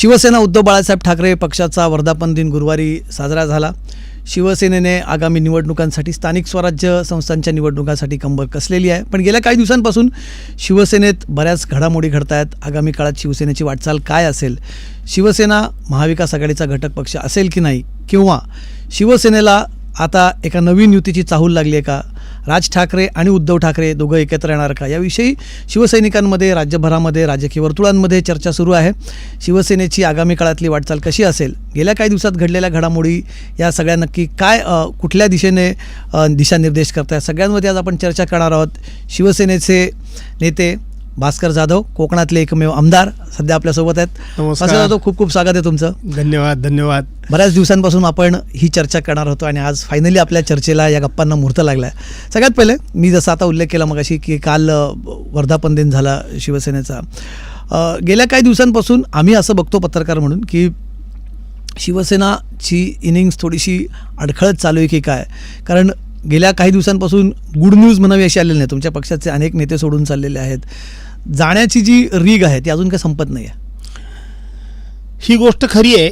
शिवसेना उद्धव बाळासाहेब ठाकरे पक्षाचा वर्धापन दिन गुरुवारी साजरा झाला. शिवसेनेने आगामी निवडणुकांसाठी स्थानिक स्वराज्य संस्थांच्या निवडणुकांसाठी कंबर कसलेली आहे? पण गेल्या काही दिवसांपासून शिवसेनेत बऱ्याच घडामोडी घडत आहेत आगामी काळात शिवसेनेची वाटचाल काय असेल? शिवसेना महाविकास आघाडीचा घटक पक्ष असेल की नाही? किंवा शिवसेनेला आता एका नवीन युतीची चाहूल लागली आहे का? राज ठाकरे आणि उद्धव ठाकरे दोघं एकत्र येणार का? याविषयी शिवसैनिकांमध्ये राज्यभरामध्ये राजकीय वर्तुळांमध्ये चर्चा सुरू आहे. शिवसेनेची आगामी काळातली वाटचाल कशी असेल? गेल्या काही दिवसात घडलेल्या घडामोडी या सगळ्या नक्की काय कुठल्या दिशेने दिशानिर्देश करत सगळ्यांमध्ये आज आपण चर्चा करणार आहोत. शिवसेनेचे नेते भास्कर जाधव कोकणातले एकमेव आमदार सध्या आपल्यासोबत आहेत. नमस्कार. भास्कर जाधव खूप खूप स्वागत आहे तुमचं. धन्यवाद धन्यवाद. बऱ्याच दिवसांपासून आपण ही चर्चा करणार होतो आणि आज फायनली आपल्या चर्चेला या गप्पांना मुहूर्त लागला आहे सगळ्यात पहिले मी जसं आता उल्लेख केला मगाशी की काल वर्धापन दिन झाला शिवसेनेचा. गेल्या काही दिवसांपासून आम्ही असं बघतो पत्रकार म्हणून की शिवसेनाची इनिंग्स थोडीशी अडखळत चालू आहे की काय? कारण गेल्या काही दिवसांपासून गुड न्यूज म्हणावी अशी आलेली नाही. तुमच्या पक्षाचे अनेक नेते सोडून चाललेले आहेत. जाण्याची जी रीग आहे ती अजून काही संपत नाही आहे. ही गोष्ट खरी आहे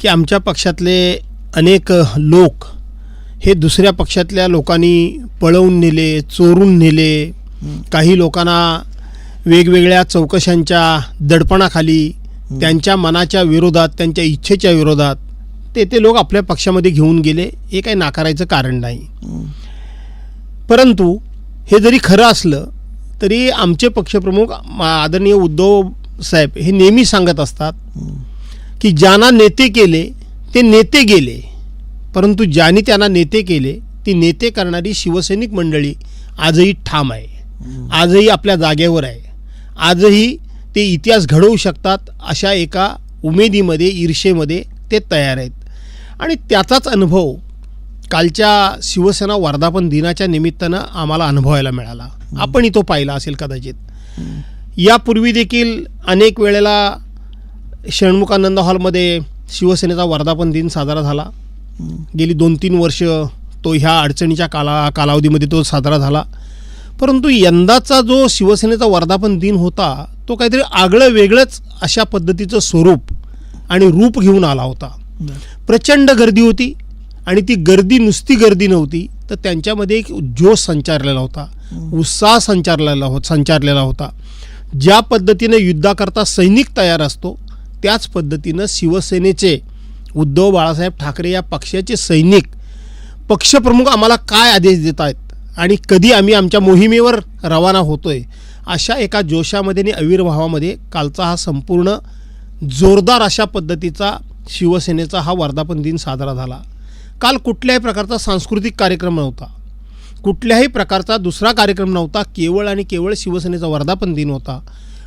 की आमच्या पक्षातले अनेक लोक हे दुसऱ्या पक्षातल्या लोकांनी पळवून नेले चोरून नेले. काही लोकांना वेगवेगळ्या चौकशांच्या दडपणाखाली त्यांच्या मनाच्या विरोधात त्यांच्या इच्छेच्या विरोधात ते ते लोक आपल्या पक्षामध्ये घेऊन गेले हे काही नाकारायचं कारण नाही. परंतु हे जरी खरं असलं तरी आमचे पक्षप्रमुख मा- आदरणीय उद्धव साहेब हे नेहमी सांगत असतात की ज्यांना नेते केले ते नेते गेले. परंतु ज्यांनी त्यांना नेते केले ती नेते करणारी शिवसैनिक मंडळी आजही ठाम आहे. आजही आपल्या जागेवर आहे. आजही ते इतिहास घडवू शकतात अशा एका उमेदीमध्ये ईर्षेमध्ये ते तयार आहेत. आणि त्याचाच अनुभव कालच्या शिवसेना वर्धापन दिनाच्या निमित्तानं आम्हाला अनुभवायला मिळाला. आपणही तो पाहिला असेल कदाचित. यापूर्वी देखील अनेक वेळेला षण्मुखानंद हॉलमध्ये शिवसेनेचा वर्धापन दिन साजरा झाला. गेली दोन तीन वर्ष तो ह्या अडचणीच्या काला कालावधीमध्ये तो साजरा झाला. परंतु यंदाचा जो शिवसेनेचा वर्धापन दिन होता तो काहीतरी आगळं वेगळंच अशा पद्धतीचं स्वरूप आणि रूप घेऊन आला होता. प्रचंड गर्दी होती. आणि ती गर्दी नुसती गर्दी नव्हती तर त्यांच्यामध्ये एक जोश संचारलेला होता. उत्साह संचारलेला हो संचारलेला होता. ज्या पद्धतीने युद्धाकरता सैनिक तयार असतो त्याच पद्धतीनं शिवसेनेचे उद्धव बाळासाहेब ठाकरे या पक्षाचे सैनिक पक्षप्रमुख आम्हाला काय आदेश देत आहेत आणि कधी आम्ही आमच्या मोहिमेवर रवाना होतोय अशा एका जोशामध्ये आणि आविर्भावामध्ये कालचा हा संपूर्ण जोरदार अशा पद्धतीचा शिवसेनेचा हा वर्धापन दिन साजरा झाला. काल कुठल्याही प्रकारचा सांस्कृतिक कार्यक्रम नव्हता. कुठल्याही प्रकारचा दुसरा कार्यक्रम नव्हता. केवळ आणि केवळ शिवसेनेचा वर्धापन दिन होता.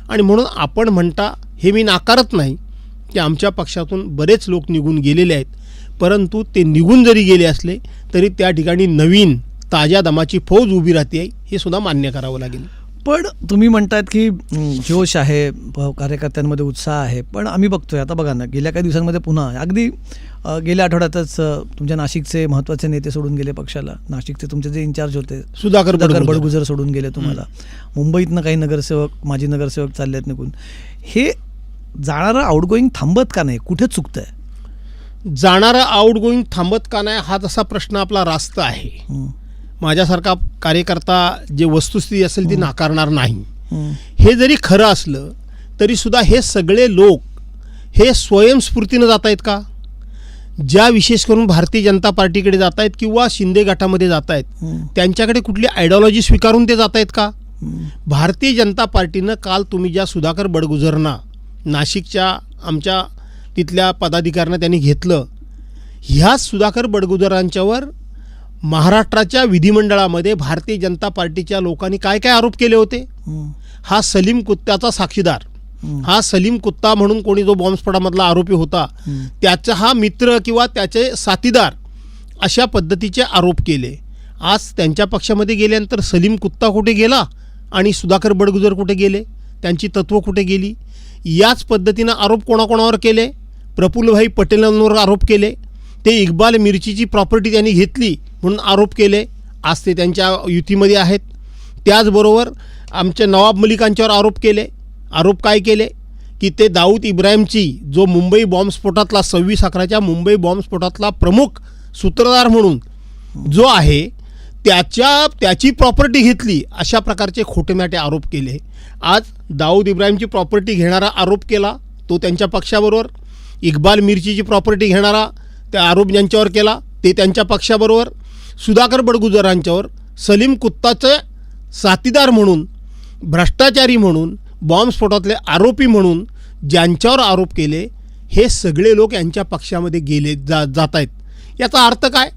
आणि म्हणून आपण म्हणता हे मी नाकारत नाही की आमच्या पक्षातून बरेच लोक निघून गेलेले आहेत. परंतु ते निघून जरी गेले असले तरी त्या ठिकाणी नवीन ताज्या दमाची फौज उभी राहते हे सुद्धा मान्य करावं लागेल. पण तुम्ही म्हणतायत की जोश आहे कार्यकर्त्यांमध्ये उत्साह आहे पण आम्ही बघतोय आता बघा ना गेल्या काही दिवसांमध्ये पुन्हा अगदी गेल्या आठवड्यातच तुमच्या नाशिकचे महत्त्वाचे नेते सोडून गेले पक्षाला. नाशिकचे तुमचे जे इन्चार्ज होते सुधाकर सुधाकर बडगुजर. सोडून गेले तुम्हाला. मुंबईतनं काही नगरसेवक माजी नगरसेवक चालले आहेत निघून. हे जाणारं आउटगोईंग थांबत का नाही? कुठे चुकतंय? जाणारा आउट गोईंग थांबत का नाही? हा तसा प्रश्न आपला रास्त आहे. माझ्यासारखा कार्यकर्ता जे वस्तुस्थिती असेल ती नाकारणार नाही. हं, जरी खरं असलं तरी सुद्धा हे सगळे लोक हे स्वयंस्फूर्तीनं जात आहेत का? ज्या विशेष करून भारतीय जनता पार्टीकडे जात आहेत किंवा शिंदे गटामध्ये जात आहेत त्यांच्याकडे कुठली आयडिओलॉजी स्वीकारून ते जात आहेत का? भारतीय जनता पार्टीनं काल तुम्ही ज्या सुधाकर बडगुजरना नाशिकच्या आमच्या तिथल्या पदाधिकाऱ्यांना त्यांनी घेतलं ह्या सुधाकर बडगुजरांच्यावर महाराष्ट्राच्या विधिमंडळामध्ये भारतीय जनता पार्टीच्या लोकांनी काय काय आरोप केले होते? हं, सलीम कुत्त्याचा साक्षीदार. हं, सलीम कुत्ता म्हणून कोणी जो बॉम्बस्फोटामधला आरोपी होता. त्याचा हा मित्र किंवा त्याचे साथीदार अशा पद्धतीचे आरोप केले. आज त्यांच्या पक्षामध्ये गेल्यानंतर सलीम कुत्ता कुठे गेला आणि सुधाकर बडगुजर कुठे गेले? त्यांची तत्त्व कुठे गेली? याच पद्धतीनं आरोप कोणाकोणावर केले? प्रफुल्लभाई पटेलांवर आरोप केले. ते इक्बाल मिरचीची प्रॉपर्टी त्यांनी घेतली. म्हणून आरोप केले. आज ते त्यांच्या युतीमध्ये आहेत. त्याचबरोबर आमच्या नवाब मलिकांच्यावर आरोप केले. आरोप काय केले? की ते दाऊद इब्राहिमची जो मुंबई बॉम्बस्फोटातला सव्वीस अकराच्या मुंबई बॉम्बस्फोटातला प्रमुख सूत्रधार म्हणून जो आहे त्याच्या त्याची प्रॉपर्टी घेतली अशा प्रकारचे खोटेनाटे आरोप केले. आज दाऊद इब्राहिमची प्रॉपर्टी घेणारा आरोप केला तो त्यांच्या पक्षाबरोबर. इक्बाल मिरचीची प्रॉपर्टी घेणारा त्या आरोप ज्यांच्यावर केला ते त्यांच्या पक्षाबरोबर. सुधाकर बडगुजरांच्यावर सलीम कुत्ताचं साथीदार म्हणून भ्रष्टाचारी म्हणून बॉम्बस्फोटातले आरोपी म्हणून ज्यांच्यावर आरोप केले हे सगळे लोक यांच्या पक्षामध्ये गेले जा जात आहेत याचा अर्थ काय?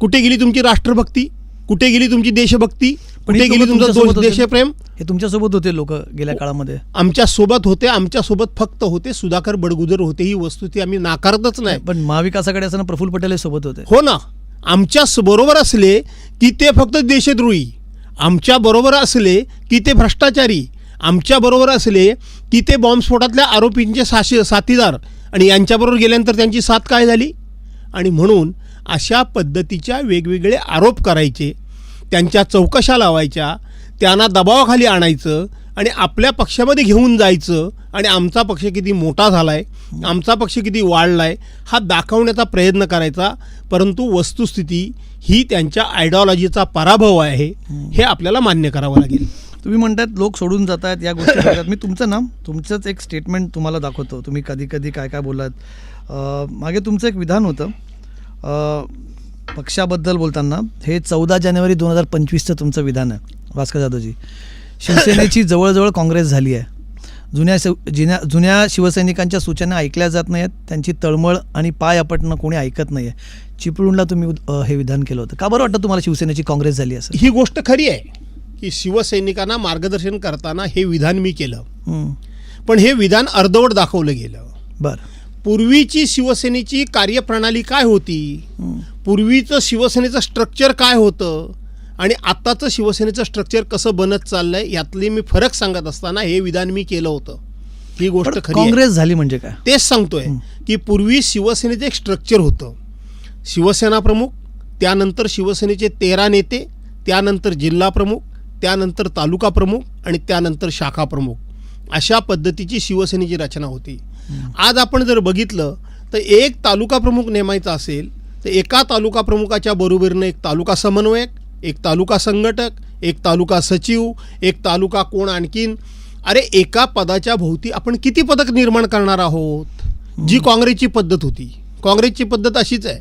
कुठे गेली तुमची राष्ट्रभक्ती? कुठे गेली तुमची देशभक्ती? कुठे ही गेली तुमचं? देशप्रेम? हे तुमच्यासोबत होते लोक गेल्या काळामध्ये. आमच्यासोबत होते आमच्यासोबत फक्त होते. सुधाकर बडगुजर होते ही वस्तू ती आम्ही नाकारतच नाही. पण महाविकास आघाडी असताना प्रफुल्ल पटेल हे सोबत होते. हो ना. आमच्या बरोबर असले की ते फक्त देशद्रोही. आमच्या बरोबर असले की ते भ्रष्टाचारी. आमच्या बरोबर असले की ते बॉम्बस्फोटातल्या आरोपींचे साशी साथीदार. आणि यांच्याबरोबर गेल्यानंतर त्यांची साथ काय झाली? आणि म्हणून अशा पद्धतीच्या वेगवेगळे आरोप करायचे. त्यांच्या चौकशा लावायच्या. त्यांना दबावाखाली आणायचं. आणि आपल्या पक्षामध्ये घेऊन जायचं आणि आमचा पक्ष किती मोठा झाला आहे आमचा पक्ष किती वाढला आहे हा दाखवण्याचा प्रयत्न करायचा. परंतु वस्तुस्थिती ही त्यांच्या आयडिओलॉजीचा पराभव आहे हे आपल्याला मान्य करावं लागेल. तुम्ही म्हणतात लोक सोडून जात आहेत या गोष्टी करतात मी तुमचं ना तुमचंच एक स्टेटमेंट तुम्हाला दाखवतो. तुम्ही कधी कधी काय काय बोलात मागे तुमचं एक विधान होतं. पक्षाबद्दल बोलताना हे चौदा जानेवारी दोन हजार पंचवीसचं तुमचं विधान आहे भास्कर जाधवजी. शिवसेनेची जवळजवळ काँग्रेस झाली आहे. जुन्या शिव जुन्या जुन्या शिवसैनिकांच्या सूचना ऐकल्या जात नाहीत. त्यांची तळमळ आणि पाय आपटणं कोणी ऐकत नाही आहे चिपळूणला तुम्ही अं, हे विधान केलं होतं. का बरं वाटतं तुम्हाला शिवसेनेची काँग्रेस झाली असं? ही गोष्ट खरी आहे की शिवसैनिकांना मार्गदर्शन करताना हे विधान मी केलं. हं, पण हे विधान अर्धवट दाखवलं गेलं. बरं. पूर्वीची शिवसेनेची कार्यप्रणाली काय होती. पूर्वीचं शिवसेनेचं स्ट्रक्चर काय होतं? आणि आत्ताचं शिवसेनेचं स्ट्रक्चर कसं बनत चाललंय यातली मी फरक सांगत असताना हे विधान मी केलं होतं. ही गोष्ट खरी. काँग्रेस झाली म्हणजे काय? तेच सांगतोय की पूर्वी शिवसेनेचं एक स्ट्रक्चर होतं. शिवसेना प्रमुख त्यानंतर शिवसेनेचे तेरा नेते त्यानंतर जिल्हा प्रमुख त्यानंतर तालुका प्रमुख आणि त्यानंतर शाखा प्रमुख. अशा पद्धतीची शिवसेनेची रचना होती. आज आपण जर बघितलं तर एक तालुका प्रमुख नेमायचा असेल तर एका तालुका प्रमुखाच्या बरोबरीनं एक तालुका समन्वयक एक तालुका संघटक एक तालुका सचिव एक तालुका कोण आणखीन? अरे एका पदाच्या भोवती आपण किती पदक निर्माण करणार आहोत? जी काँग्रेसची पद्धत होती. काँग्रेसची पद्धत अशीच आहे.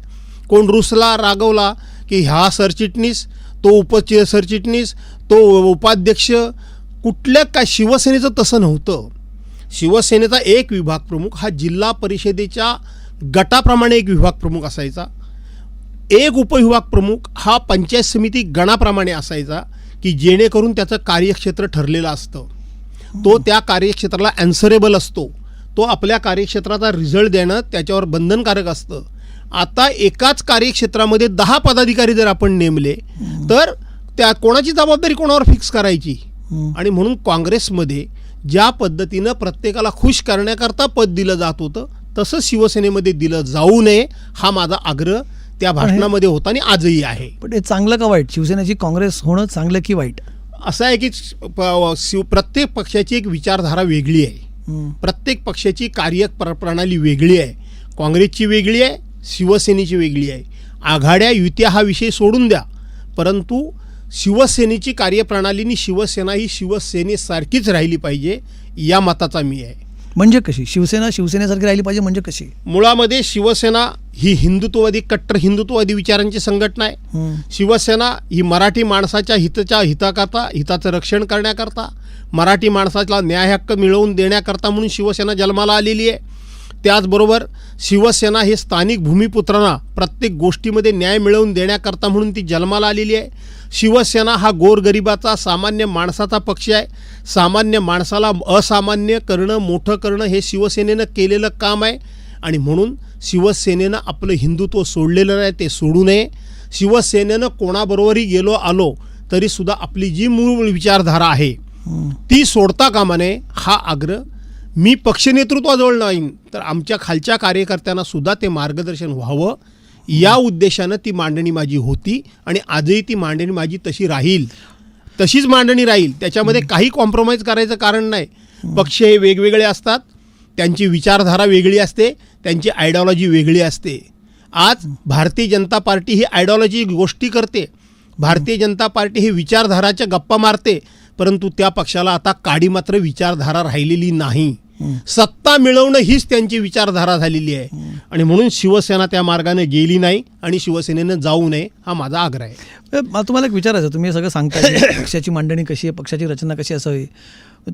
कोण रुसला रागवला की ह्या सरचिटणीस तो उप सरचिटणीस तो उपाध्यक्ष कुठल्या काय शिवसेनेचं तसं नव्हतं. शिवसेनेचा एक विभाग प्रमुख हा जिल्हा परिषदेच्या गटाप्रमाणे एक विभाग प्रमुख असायचा. एक उपविभाग प्रमुख हा पंचायत समिती गणाप्रमाणे असायचा की जेणेकरून त्याचं कार्यक्षेत्र ठरलेलं असतं. तो त्या कार्यक्षेत्राला ॲन्सरेबल असतो. तो आपल्या कार्यक्षेत्राचा रिझल्ट देणं त्याच्यावर बंधनकारक असतं. आता एकाच कार्यक्षेत्रामध्ये दहा पदाधिकारी जर आपण नेमले तर त्या कोणाची जबाबदारी कोणावर फिक्स करायची. आणि म्हणून काँग्रेसमध्ये ज्या पद्धतीनं प्रत्येकाला खुश करण्याकरता पद दिलं जात होतं तसं शिवसेनेमध्ये दिलं जाऊ नये हा माझा आग्रह. त्या भाषणामध्ये होता आणि आजही आहे. पण हे चांगलं का वाईट? शिवसेनेची काँग्रेस होणं चांगलं की वाईट? असं आहे की शिव प्रत्येक पक्षाची एक विचारधारा वेगळी आहे. प्रत्येक पक्षाची कार्य प्र- प्रणाली वेगळी आहे. काँग्रेसची वेगळी आहे शिवसेनेची वेगळी आहे. आघाड्या युत्या हा विषय सोडून द्या. परंतु शिवसेनेची कार्यप्रणाली आणि शिवसेना ही शिवसेनेसारखीच राहिली पाहिजे या मताचा मी आहे. म्हणजे कशी? शिवसेना शिवसेनेसारखी राहिली पाहिजे म्हणजे कशी? मुळामध्ये शिवसेना ही हिंदुत्ववादी कट्टर हिंदुत्ववादी विचारांची संघटना आहे. शिवसेना ही मराठी माणसाच्या हिताच्या हिताकरता हिताचं रक्षण करण्याकरता मराठी माणसाला न्याय हक्क मिळवून देण्याकरता म्हणून शिवसेना जन्माला आलेली आहे. त्याचबरोबर शिवसेना हे स्थानिक भूमिपुत्रांना प्रत्येक गोष्टीमध्ये न्याय मिळवून देण्याकरता म्हणून ती जन्माला आलेली आहे. शिवसेना हा गोरगरिबाचा सामान्य माणसाचा पक्ष आहे. सामान्य माणसाला असामान्य करणं मोठं करणं हे शिवसेनेनं केलेलं काम आहे. आणि म्हणून शिवसेनेनं आपलं हिंदुत्व सोडलेलं नाही ते सोडू नये. शिवसेनेनं कोणाबरोबरही गेलो आलो तरीसुद्धा आपली जी मूळ विचारधारा आहे. ती सोडता कामा नये हा आग्रह मी पक्षनेतृत्वाजवळ नाही. तर आमच्या खालच्या कार्यकर्त्यांना सुद्धा ते मार्गदर्शन व्हावं. या उद्देशानं ती मांडणी माझी होती आणि आजही ती मांडणी माझी तशी राहील. तशीच मांडणी राहील. त्याच्यामध्ये काही कॉम्प्रोमाइज करायचं कारण नाही. पक्ष हे वेगवेगळे असतात. त्यांची विचारधारा वेगळी असते त्यांची आयडिओलॉजी वेगळी असते. आज भारतीय जनता पार्टी ही आयडिओलॉजी गोष्टी करते. भारतीय जनता पार्टी ही विचारधाराच्या गप्पा मारते परंतु त्या पक्षाला आता काडी मात्र विचारधारा राहिलेली नाही. सत्ता मिळवणं हीच त्यांची विचारधारा झालेली आहे. आणि म्हणून शिवसेना त्या मार्गाने गेली नाही आणि शिवसेनेनं जाऊ नये हा माझा आग्रह आहे. तुम्हाला एक विचारायचं तुम्ही सगळं सांगताय पक्षाची मांडणी कशी आहे पक्षाची रचना कशी असावी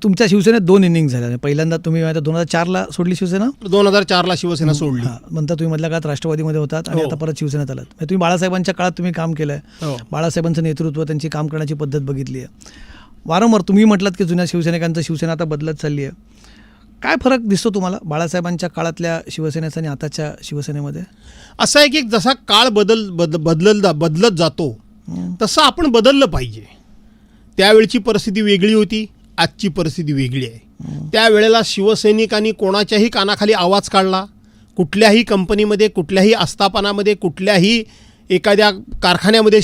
तुमच्या शिवसेनेत दोन इनिंग झाल्या. पहिल्यांदा तुम्ही दोन हजार चारला सोडली शिवसेना? दोन हजार चारला शिवसेना सोडली. म्हणता तुम्ही मधल्या काळात राष्ट्रवादीमध्ये होतात आणि हो. आता परत शिवसेनेत आलात. म्हणजे तुम्ही बाळासाहेबांच्या काळात तुम्ही काम केलं आहे हो. बाळासाहेबांचं नेतृत्व त्यांची काम करण्याची पद्धत बघितली आहे. वारंवार तुम्ही म्हटलात की जुन्या शिवसैनिकांचं शिवसेना आता बदलत चालली आहे. काय फरक दिसतो तुम्हाला बाळासाहेबांच्या काळातल्या शिवसेनेचा आणि आताच्या शिवसेनेमध्ये? असं आहे की जसा काळ बदल बद बदलत बदलत जातो. तसं आपण बदललं पाहिजे. त्यावेळची परिस्थिती वेगळी होती आजची परिस्थिती वेगळी आहे. त्यावेळेला शिवसैनिकांनी कोणाच्याही कानाखाली आवाज काढला कुठल्याही कंपनीमध्ये कुठल्याही आस्थापनामध्ये कुठल्याही एखाद्या कारखान्यामध्ये